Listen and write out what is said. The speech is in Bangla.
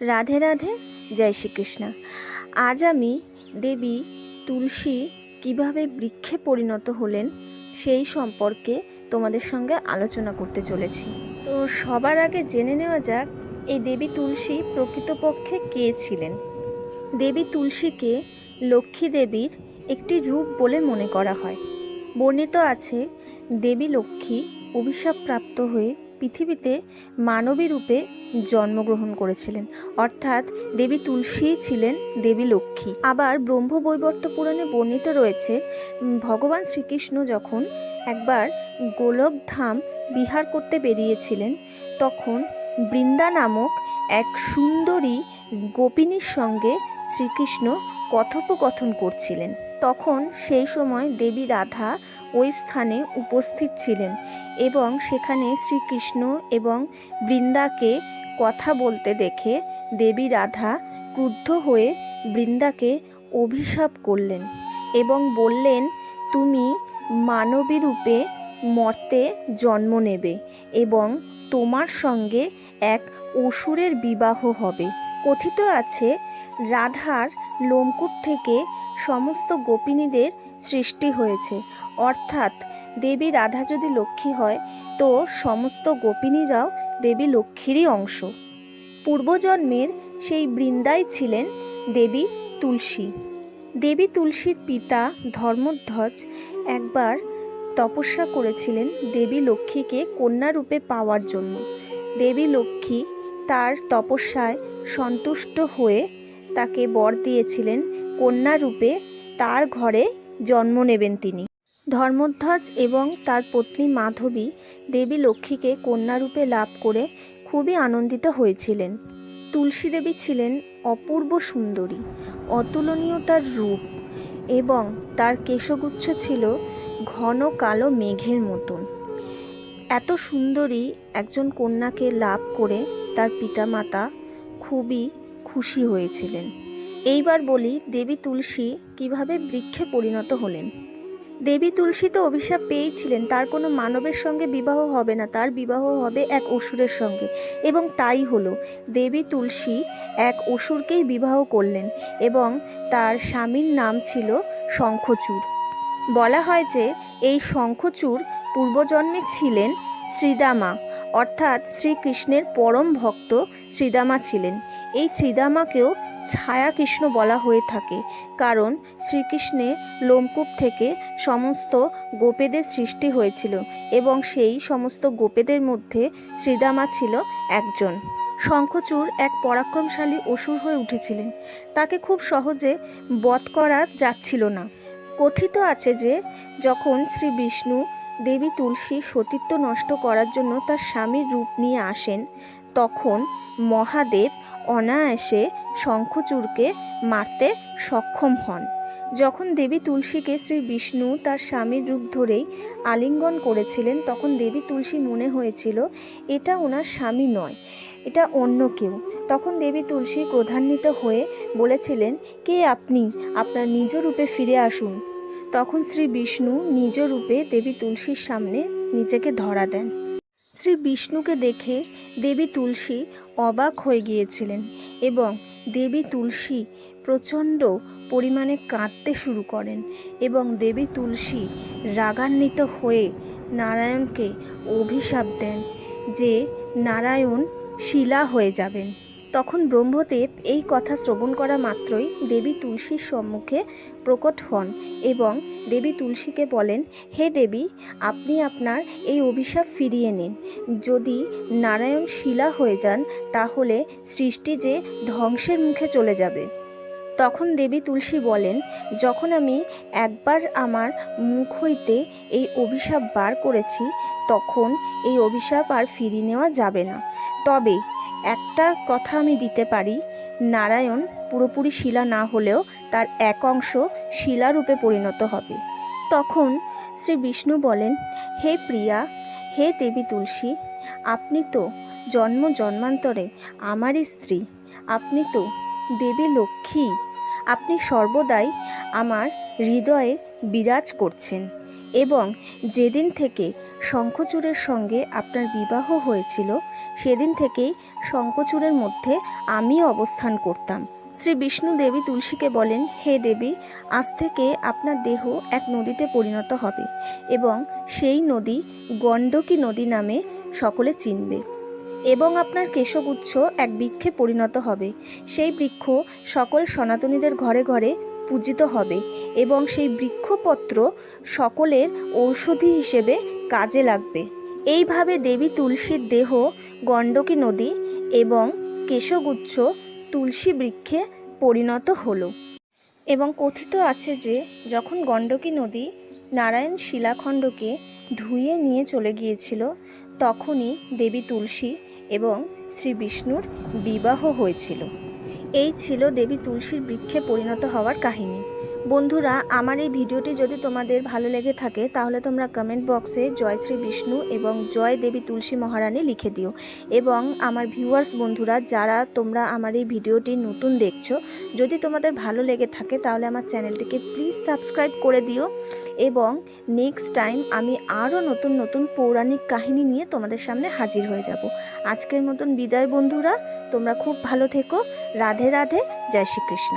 রাধে রাধে, জয় শ্রীকৃষ্ণ। আজ আমি দেবী তুলসী কীভাবে বৃক্ষে পরিণত হলেন সেই সম্পর্কে তোমাদের সঙ্গে আলোচনা করতে চলেছি। তো সবার আগে জেনে নেওয়া যাক, এই দেবী তুলসী প্রকৃতপক্ষে কে ছিলেন? দেবী তুলসীকে লক্ষ্মী দেবীর একটি রূপ বলে মনে করা হয়। বর্ণিত আছে, দেবী লক্ষ্মী অভিশাপপ্রাপ্ত হয়ে পৃথিবীতে মানবী রূপে জন্মগ্রহণ করেছিলেন। অর্থাৎ দেবী তুলসী ছিলেন দেবী লক্ষ্মী। আবার ব্রহ্ম ব্রহ্মবৈবর্ত পুরাণে বর্ণিত রয়েছে ভগবান শ্রীকৃষ্ণ যখন একবার গোলকধাম বিহার করতে বেরিয়েছিলেন, তখন বৃন্দা নামক এক সুন্দরী গোপিনীর সঙ্গে শ্রীকৃষ্ণ কথোপকথন করছিলেন। তখন সেই সময় দেবী রাধা ওই স্থানে উপস্থিত ছিলেন এবং সেখানে শ্রীকৃষ্ণ এবং বৃন্দাকে কথা বলতে দেখে দেবী রাধা ক্রুদ্ধ হয়ে বৃন্দাকে অভিশাপ করলেন এবং বললেন, তুমি মানবী রূপে মর্তে জন্ম নেবে এবং তোমার সঙ্গে এক অসুরের বিবাহ হবে। কথিত আছে, রাধার লোমকূপ থেকে সমস্ত গোপিনীদের সৃষ্টি হয়েছে। অর্থাৎ দেবী রাধা যদি লক্ষ্মী হয়, তো সমস্ত গোপিনীরাও দেবী লক্ষ্মীরই অংশ। পূর্বজন্মের সেই বৃন্দাই ছিলেন দেবী তুলসী। দেবী তুলসীর পিতা ধর্মধ্বজ একবার তপস্যা করেছিলেন দেবী লক্ষ্মীকে কন্যারূপে পাওয়ার জন্য। দেবী লক্ষ্মী তার তপস্যায় সন্তুষ্ট হয়ে তাকে বর দিয়েছিলেন কন্যারূপে তার ঘরে জন্ম নেবেন তিনি। ধর্মধ্বজ এবং তার পত্নী মাধবী দেবী লক্ষ্মীকে কন্যারূপে লাভ করে খুবই আনন্দিত হয়েছিলেন। তুলসী দেবী ছিলেন অপূর্ব সুন্দরী, অতুলনীয় তার রূপ এবং তার কেশগুচ্ছ ছিল ঘন কালো মেঘের মতন। এত সুন্দরী একজন কন্যাকে লাভ করে তার পিতামাতা খুবই খুশি হয়েছিলেন। এইবার বলি দেবী তুলসী কীভাবে বৃক্ষে পরিণত হলেন। দেবী তুলসী তো অভিশাপ পেয়েছিলেন, তার কোনো মানবের সঙ্গে বিবাহ হবে না, তার বিবাহ হবে এক অসুরের সঙ্গে। এবং তাই হলো, দেবী তুলসী এক অসুরকেই বিবাহ করলেন এবং তার স্বামীর নাম ছিল শঙ্খচূড়। বলা হয় যে, এই শঙ্খচূড় পূর্বজন্মে ছিলেন শ্রীদামা, অর্থাৎ শ্রীকৃষ্ণের পরম ভক্ত শ্রীদামা ছিলেন। এই শ্রীদামাকেও ছায়া কৃষ্ণ বলা হয়ে থাকে, কারণ শ্রীকৃষ্ণের লোমকূপ থেকে সমস্ত গোপেদের সৃষ্টি হয়েছিল এবং সেই সমস্ত গোপেদের মধ্যে শ্রীদামা ছিল একজন। শঙ্খচূড় এক পরাক্রমশালী অসুর হয়ে উঠেছিলেন। তাকে খুব সহজে বধ করা যাচ্ছিল না। কথিত আছে যে, যখন শ্রী বিষ্ণু দেবী তুলসী সতীত্ব নষ্ট করার জন্য তার স্বামীর রূপ নিয়ে আসেন, তখন মহাদেব অনায়াসে শঙ্খচূড়কে মারতে সক্ষম হন। যখন দেবী তুলসীকে শ্রী বিষ্ণু তার স্বামীর রূপ ধরেই আলিঙ্গন করেছিলেন, তখন দেবী তুলসী মনে হয়েছিল, এটা ওনার স্বামী নয়, এটা অন্য কেউ। তখন দেবী তুলসী ক্রধান্বিত হয়ে বলেছিলেন, কে আপনি? আপনার নিজ রূপে ফিরে আসুন। তখন শ্রী বিষ্ণু নিজ রূপে দেবী তুলসীর সামনে নিজেকে ধরা দেন। শ্রী বিষ্ণুকে দেখে দেবী তুলসী অবাক হয়ে গিয়েছিলেন এবং দেবী তুলসী প্রচণ্ড পরিমাণে কাঁদতে শুরু করেন এবং দেবী তুলসী রাগান্বিত হয়ে নারায়ণকে অভিশাপ দেন যে, নারায়ণ, শিলা হয়ে যাবেন। তখন ব্রহ্মদেব এই কথা শ্রবণ করা মাত্রই দেবী তুলসীর সম্মুখে প্রকট হন এবং দেবী তুলসীকে বলেন, হে দেবী, আপনি আপনার এই অভিশাপ ফিরিয়ে নিন। যদি নারায়ণ শিলা হয়ে যান, তাহলে সৃষ্টি যে ধ্বংসের মুখে চলে যাবে। তখন দেবী তুলসী বলেন, যখন আমি একবার আমার মুখ হইতে এই অভিশাপ বার করেছি, তখন এই অভিশাপ আর ফিরিয়ে নেওয়া যাবে না। তবে একটা কথা আমি দিতে পারি, নারায়ণ পুরোপুরি শিলা না হলেও তার এক অংশ শিলারূপে পরিণত হবে। তখন শ্রী বিষ্ণু বলেন, হে প্রিয়া, হে দেবী তুলসী, আপনি তো জন্ম জন্মান্তরে আমারই স্ত্রী, আপনি তো দেবী লক্ষ্মী, আপনি সর্বদাই আমার হৃদয়ে বিরাজ করছেন। এবং যেদিন থেকে শঙ্খচূড়ের সঙ্গে আপনার বিবাহ হয়েছিল, সেদিন থেকেই শঙ্খচূড়ের মধ্যে আমি অবস্থান করতাম। শ্রী বিষ্ণু দেবী তুলসীকে বলেন, হে দেবী, আজ থেকে আপনার দেহ এক নদীতে পরিণত হবে এবং সেই নদী গণ্ডকী নদী নামে সকলে চিনবে এবং আপনার কেশগুচ্ছ এক বৃক্ষে পরিণত হবে। সেই বৃক্ষ সকল সনাতনীদের ঘরে ঘরে পূজিত হবে এবং সেই বৃক্ষপত্র সকলের ঔষধি হিসেবে কাজে লাগবে। এইভাবে দেবী তুলসীর দেহ, গণ্ডকী নদী এবং কেশগুচ্ছ তুলসী বৃক্ষে পরিণত হলো। এবং কথিত আছে যে, যখন গণ্ডকী নদী নারায়ণ শিলাখণ্ডকে ধুয়ে নিয়ে চলে গিয়েছিল, তখনই দেবী তুলসী এবং শ্রী বিষ্ণুর বিবাহ হয়েছিল। এই ছিল দেবী তুলসীর বৃক্ষে পরিণত হওয়ার কাহিনী। বন্ধুরা, আমার এই ভিডিওটি যদি তোমাদের ভালো লেগে থাকে, তাহলে তোমরা কমেন্ট বক্সে জয় শ্রী বিষ্ণু এবং জয় দেবী তুলসী মহারানী লিখে দিও। এবং আমার ভিউয়ার্স বন্ধুরা, যারা তোমরা আমার এই ভিডিওটি নতুন দেখছ, যদি তোমাদের ভালো লেগে থাকে, তাহলে আমার চ্যানেলটিকে প্লিজ সাবস্ক্রাইব করে দিও। এবং নেক্সট টাইম আমি আরও নতুন নতুন পৌরাণিক কাহিনী নিয়ে তোমাদের সামনে হাজির হয়ে যাব। আজকের মতন বিদায় বন্ধুরা, তোমরা খুব ভালো থেকো। রাধে রাধে, জয় শ্রীকৃষ্ণ